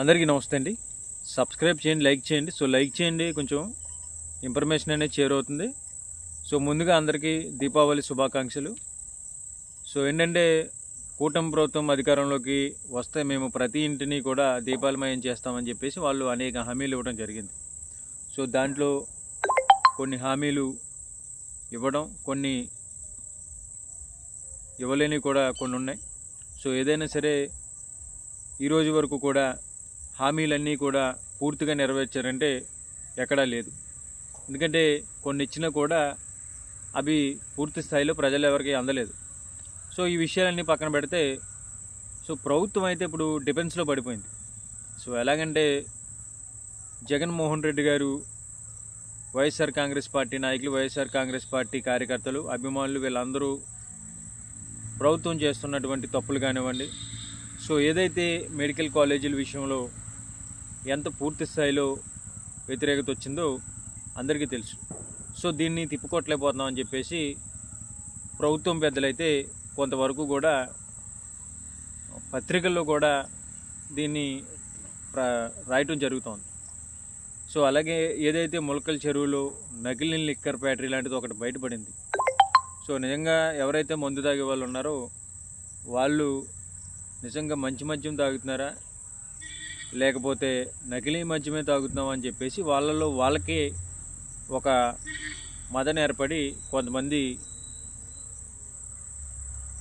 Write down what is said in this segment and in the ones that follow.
అందరికీ నమస్తే అండి. సబ్స్క్రైబ్ చేయండి లైక్ చేయండి. సో లైక్ చేయండి కొంచెం ఇన్ఫర్మేషన్ అనేది చేరవుతుంది సో ముందుగా అందరికీ దీపావళి శుభాకాంక్షలు. సో ఏంటంటే కూటమి ప్రభుత్వం అధికారంలోకి వస్తే మేము ప్రతి ఇంటిని కూడా దీపాలమయం చేస్తామని చెప్పేసి వాళ్ళు అనేక హామీలు ఇవ్వడం జరిగింది. సో దాంట్లో కొన్ని హామీలు ఇవ్వడం కొన్ని ఇవ్వలేనివి కూడా కొన్ని ఉన్నాయి. సో ఏదైనా సరే ఈరోజు వరకు కూడా హామీలన్నీ కూడా పూర్తిగా నెరవేర్చారంటే ఎక్కడా లేదు. ఎందుకంటే కొన్ని ఇచ్చినా కూడా అవి పూర్తి స్థాయిలో ప్రజలు ఎవరికి అందలేదు. సో ఈ విషయాలన్నీ పక్కన పెడితే సో ప్రభుత్వం అయితే ఇప్పుడు డిఫెన్స్లో పడిపోయింది. సో ఎలాగంటే జగన్మోహన్ రెడ్డి గారు వైఎస్ఆర్ కాంగ్రెస్ పార్టీ నాయకులు వైఎస్ఆర్ కాంగ్రెస్ పార్టీ కార్యకర్తలు అభిమానులు వీళ్ళందరూ ప్రభుత్వం చేస్తున్నటువంటి తప్పులు కానివ్వండి సో ఏదైతే మెడికల్ కాలేజీల విషయంలో ఎంత పూర్తి స్థాయిలో వ్యతిరేకత వచ్చిందో అందరికీ తెలుసు. సో దీన్ని తిప్పుకొట్టలేకపోతున్నాం అని చెప్పేసి ప్రభుత్వం పెద్దలైతే కొంతవరకు కూడా పత్రికల్లో కూడా దీన్ని రాయటం జరుగుతోంది. సో అలాగే ఏదైతే మొలకల చెరువులో నకిలీ లిక్కర్ ఫ్యాక్టరీ లాంటిది ఒకటి బయటపడింది. సో నిజంగా ఎవరైతే మందు తాగే వాళ్ళు ఉన్నారో వాళ్ళు నిజంగా మంచి మద్యం తాగుతున్నారా? లేకపోతే నకిలీ మద్యమే తాగుతున్నాం అని చెప్పేసి వాళ్ళలో వాళ్ళకే ఒక మదన ఏర్పడి కొంతమంది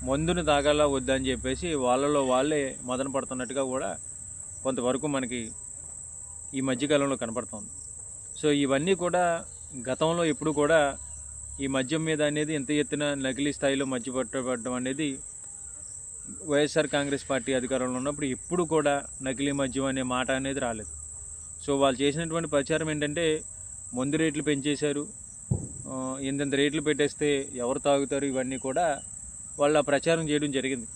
మందును తాగాలా వద్దని చెప్పేసి వాళ్ళలో వాళ్ళే మదన పడుతున్నట్టుగా కూడా కొంతవరకు మనకి ఈ మధ్యకాలంలో కనపడుతుంది. సో ఇవన్నీ కూడా గతంలో ఎప్పుడు కూడా ఈ మద్యం మీద అనేది ఎంత ఎత్తున నకిలీ స్థాయిలో మధ్య పట్టబడడం అనేది వైఎస్ఆర్ కాంగ్రెస్ పార్టీ అధికారంలో ఉన్నప్పుడు ఎప్పుడు కూడా నకిలీ మద్యం అనే మాట అనేది రాలేదు. సో వాళ్ళు చేసినటువంటి ప్రచారం ఏంటంటే మందు రేట్లు పెంచేశారు. ఇంతంత రేట్లు పెట్టేస్తే ఎవరు తాగుతారు? ఇవన్నీ కూడా వాళ్ళు ఆ ప్రచారం చేయడం జరిగింది.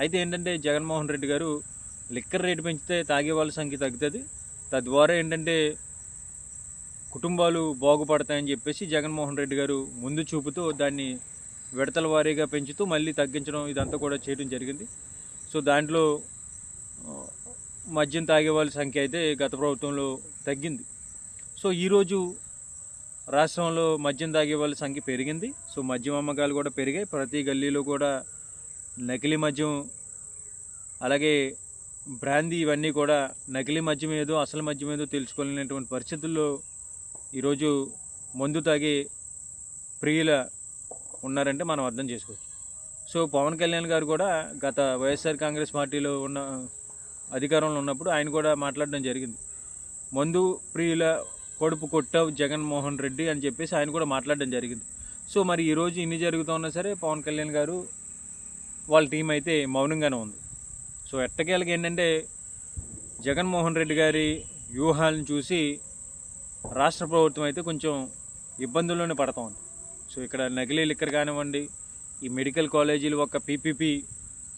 అయితే ఏంటంటే జగన్మోహన్ రెడ్డి గారు లిక్కర్ రేటు పెంచితే తాగే వాళ్ళ సంఖ్య తగ్గుతుంది. తద్వారా ఏంటంటే కుటుంబాలు బాగుపడతాయని చెప్పేసి జగన్మోహన్ రెడ్డి గారు ముందు చూపుతూ దాన్ని విడతల వారీగా పెంచుతూ మళ్ళీ తగ్గించడం ఇదంతా కూడా చేయడం జరిగింది. సో దాంట్లో మద్యం తాగే వాళ్ళ సంఖ్య అయితే గత ప్రభుత్వంలో తగ్గింది. సో ఈరోజు రాష్ట్రంలో మద్యం తాగే వాళ్ళ సంఖ్య పెరిగింది. సో మద్యం అమ్మకాలు కూడా పెరిగాయి. ప్రతి గల్లీలో కూడా నకిలీ మద్యం అలాగే బ్రాందీ ఇవన్నీ కూడా నకిలీ మద్యం ఏదో అసలు మద్యం ఏదో తెలుసుకోలేనటువంటి పరిస్థితుల్లో ఈరోజు మందు తాగే ప్రియుల ఉన్నారంటే మనం అర్థం చేసుకోవచ్చు. సో పవన్ కళ్యాణ్ గారు కూడా గత వైఎస్ఆర్ కాంగ్రెస్ పార్టీలో ఉన్న అధికారంలో ఉన్నప్పుడు ఆయన కూడా మాట్లాడడం జరిగింది. మందు ప్రియుల కొడుపు కొట్టావు జగన్మోహన్ రెడ్డి అని చెప్పేసి ఆయన కూడా మాట్లాడడం జరిగింది. సో మరి ఈరోజు ఇన్ని జరుగుతున్నా సరే పవన్ కళ్యాణ్ గారు వాళ్ళ టీం అయితే మౌనంగానే ఉంది. సో ఎట్టకేలకి ఏంటంటే జగన్మోహన్ రెడ్డి గారి వ్యూహాలను చూసి రాష్ట్ర ప్రభుత్వం అయితే కొంచెం ఇబ్బందుల్లోనే పడతా ఉంది. సో ఇక్కడ నకిలీ లిక్కర్ కానివ్వండి ఈ మెడికల్ కాలేజీలు ఒక పీపీపీ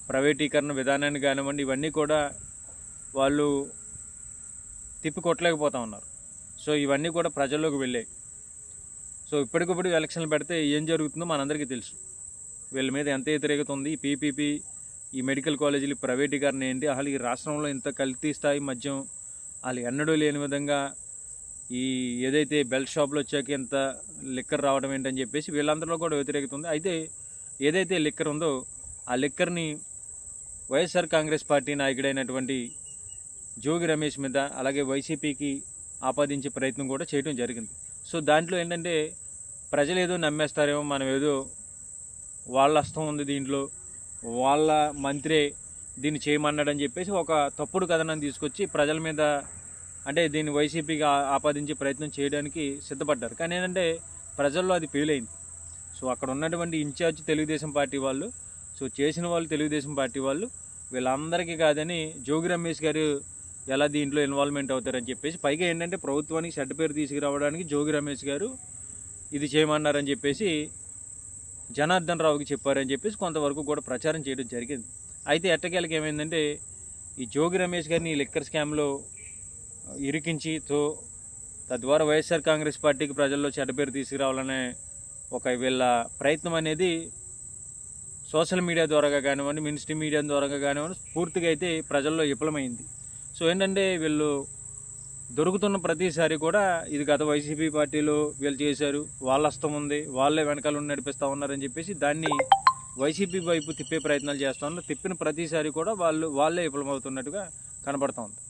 ప్రైవేటీకరణ విధానాన్ని కానివ్వండి ఇవన్నీ కూడా వాళ్ళు తిప్పి కొట్టలేకపోతూ ఉన్నారు. సో ఇవన్నీ కూడా ప్రజల్లోకి వెళ్ళాయి సో ఇప్పటికప్పుడు ఎలక్షన్లు పెడితే ఏం జరుగుతుందో మనందరికీ తెలుసు. వీళ్ళ మీద ఎంత వ్యతిరేకత ఉంది ఈ పీపీపీ ఈ మెడికల్ కాలేజీలు ప్రైవేటీకరణ ఏంటి అసలు ఈ రాష్ట్రంలో ఇంత కల్తీ స్థాయి మద్యం వాళ్ళు ఎన్నడూ లేని విధంగా ఈ ఏదైతే బెల్ట్ షాప్లో వచ్చాక ఇంత లిక్కర్ రావడం ఏంటని చెప్పేసి వీళ్ళందరిలో కూడా వ్యతిరేకత ఉంది అయితే ఏదైతే లిక్కర్ ఉందో ఆ లిక్కర్ని వైఎస్ఆర్ కాంగ్రెస్ పార్టీ నాయకుడైనటువంటి జోగి రమేష్ మీద అలాగే వైసీపీకి ఆపాదించే ప్రయత్నం కూడా చేయడం జరిగింది. సో దాంట్లో ఏంటంటే ప్రజలు ఏదో నమ్మేస్తారేమో మనం ఏదో వాళ్ళ హస్తం ఉంది దీంట్లో వాళ్ళ మంత్రే దీన్ని చేయమన్నాడని చెప్పేసి ఒక తప్పుడు కథనాన్ని తీసుకొచ్చి ప్రజల మీద అంటే దీన్ని వైసీపీకి ఆపాదించే ప్రయత్నం చేయడానికి సిద్ధపడ్డారు. కానీ ఏంటంటే ప్రజల్లో అది ఫెయిల్ అయింది సో అక్కడ ఉన్నటువంటి ఇన్ఛార్జ్ తెలుగుదేశం పార్టీ వాళ్ళు సో చేసిన వాళ్ళు తెలుగుదేశం పార్టీ వాళ్ళు వీళ్ళందరికీ కాదని జోగి రమేష్ గారు ఎలా దీంట్లో ఇన్వాల్వ్మెంట్ అవుతారని చెప్పేసి పైగా ఏంటంటే ప్రభుత్వానికి చెడ్డ పేరు తీసుకురావడానికి జోగి రమేష్ గారు ఇది చేయమన్నారని చెప్పేసి జనార్దన్ రావుకి చెప్పారని చెప్పేసి కొంతవరకు కూడా ప్రచారం చేయడం జరిగింది. అయితే ఎట్టకేలకి ఏమైందంటే ఈ జోగి రమేష్ గారిని ఈ లిక్కర్ స్కామ్లో ఇరికించి తో తద్వారా వైఎస్ఆర్ కాంగ్రెస్ పార్టీకి ప్రజల్లో చెడ్డ పేరు తీసుకురావాలనే ఒక వీళ్ళ ప్రయత్నం అనేది సోషల్ మీడియా ద్వారా కానివ్వండి మినిస్ట్రీ మీడియా ద్వారా కానివ్వండి పూర్తిగా అయితే ప్రజల్లో విఫలమైంది. సో ఏంటంటే వీళ్ళు దొరుకుతున్న ప్రతిసారి కూడా ఇది గత వైసీపీ పార్టీలో వీళ్ళు చేశారు వాళ్ళస్తం ఉంది వాళ్ళే వెనకాల నడిపిస్తూ ఉన్నారని చెప్పేసి దాన్ని వైసీపీ వైపు తిప్పే ప్రయత్నాలు చేస్తూ ఉన్నారు. తిప్పిన ప్రతిసారి కూడా వాళ్ళు వాళ్ళే విఫలమవుతున్నట్టుగా కనబడుతూ ఉంది.